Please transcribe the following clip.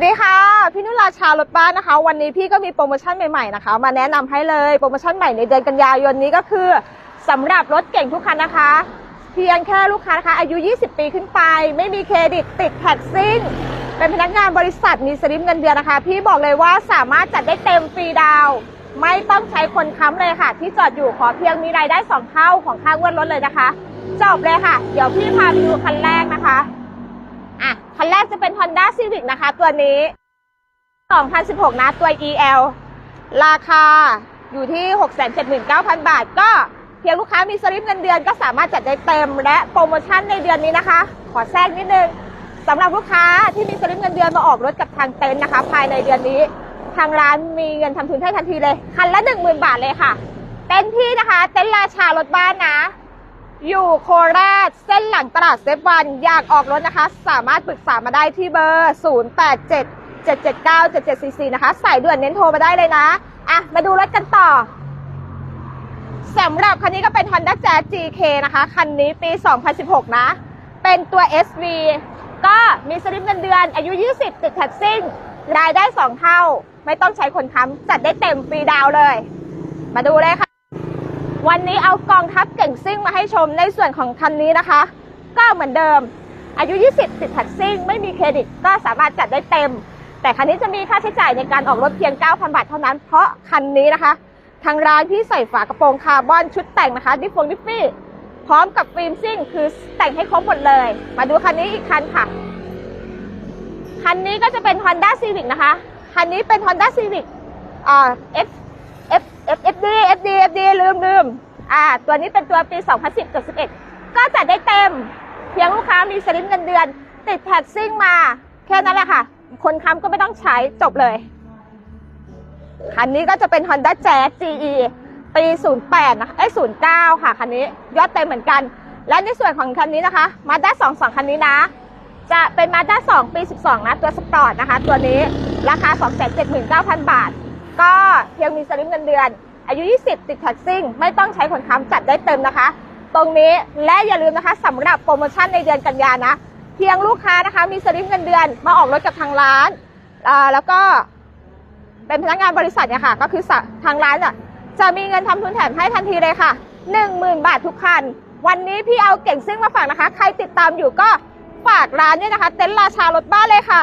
สดีค่ะ พี่นุราชารถบ้านนะคะ วันนี้พี่ก็มีโปรโมชั่นใหม่ๆนะคะ มาแนะนำให้เลยโปรโมชั่นใหม่ในเดือนกันยายนนี้ก็คือสำหรับรถเก่งทุกคันนะคะ เพียงแค่ลูกค้านะคะ อายุ 20 ปีขึ้นไป ไม่มีเครดิตติดแท็กซิ่งเป็นพนักงานบริษัทมีสลิปเงินเดือนนะคะ พี่บอกเลยว่าสามารถจัดได้เต็มฟรีดาว ไม่ต้องใช้คนค้ำเลยค่ะ ที่จอดอยู่ขอเพียงมีรายได้สองเท่าของค่างวดรถเลยนะคะจบเลยค่ะ เดี๋ยวพี่พาไปดูคันแรกนะคะ คันแรกจะเป็น Honda Civic นะคะ ตัวนี้ 2016 นะ ตัว EL ราคาอยู่ที่ 679,000 บาท ก็เพียงลูกค้ามีสลิปเงินเดือนก็สามารถจัดได้เต็ม และโปรโมชั่นในเดือนนี้นะคะ ขอแทรกนิดนึงสำหรับลูกค้าที่มีสลิปเงินเดือนมาออกรถกับทางเต็นท์นะคะ ภายในเดือนนี้ ทางร้านมีเงินทำทุนให้ทันทีเลย คันละ 10,000 บาทเลยค่ะ เต็นท์พี่นะคะ เต็นท์ราชารถบ้านนะ อยู่โคราชเส้นหลังตลาดเซฟวันอยากออกรถนะคะ สามารถปรึกษามาได้ที่เบอร์ 087 779 7744 นะคะ สายด่วนเน้นโทรมาได้เลยนะอะมาดูรถกันต่อสำหรับคันนี้ก็เป็น Honda Jazz GK นะคะ คันนี้ปี 2016 นะ เป็นตัว SV ก็มีสลิปเงินเดือนอายุ 20 ติดแท็กซิ่ง รายได้ 2 เท่า ไม่ต้องใช้คนค้ำจัดได้เต็มฟรีดาวเลย มาดูเลยค่ะ วันนี้เอากองทัพเก่งซิ่งมาให้ชมในส่วนของคันนี้นะคะ ก็เหมือนเดิม อายุ 20 ติดแท็กซิ่ง ไม่มีเครดิตก็สามารถจัดได้เต็ม แต่คันนี้จะมีค่าใช้จ่ายในการออกรถเพียง 9,000 บาทเท่านั้น เพราะคันนี้นะคะ ทางร้านที่ใส่ฝากระโปรงคาร์บอนชุดแต่งนะคะดิฟฟงดิฟฟี่พร้อมกับฟิล์มซิ่ง คือแต่งให้ครบหมดเลย มาดูคันนี้อีกคันค่ะ คันนี้ก็จะเป็น Honda Civic นะคะ คันนี้เป็น Honda Civic อ่า F F F F D F D F D ลืมลืมอ่า ตัวนี้เป็นตัวปี 2010กับ11 ก็จัดได้เต็ม เพียงลูกค้ามีสลิปเงินเดือน ติดแท็กซิ่งมา แค่นั้นแหละค่ะ คนค้ำก็ไม่ต้องใช้จบเลย คันนี้ก็จะเป็น Honda Jazz GE ปี 08 นะคะเอ้ย09 ค่ะ คันนี้ยอดเต็มเหมือนกัน และในส่วนของคันนี้นะคะ Mazda 2 2 คันนี้นะ จะเป็น Mazda 2ปี 12 นะ ตัวสปอร์ตนะคะ ตัวนี้ราคา 279,000 บาท ก็เพียงมีสลิปเงินเดือน อายุ 20 ติดแท็กซิ่ง ไม่ต้องใช้คนค้ำจัดได้เต็มนะคะ ตรงนี้และอย่าลืมนะคะสำหรับโปรโมชั่นในเดือนกันยานะ เพียงลูกค้านะคะมีสลิปเงินเดือนมาออกรถกับทางร้านแล้วก็เป็นพนักงานบริษัทเนี่ยค่ะ ก็คือทางร้านอะจะมีเงินทำทุนแถมให้ทันทีเลยค่ะ 10,000 บาททุกคัน วันนี้พี่เอาเก่งซิ่งมาฝากนะคะ ใครติดตามอยู่ก็ฝากร้านเนี่ยนะคะ เต็นท์ราชารถบ้านเลยค่ะ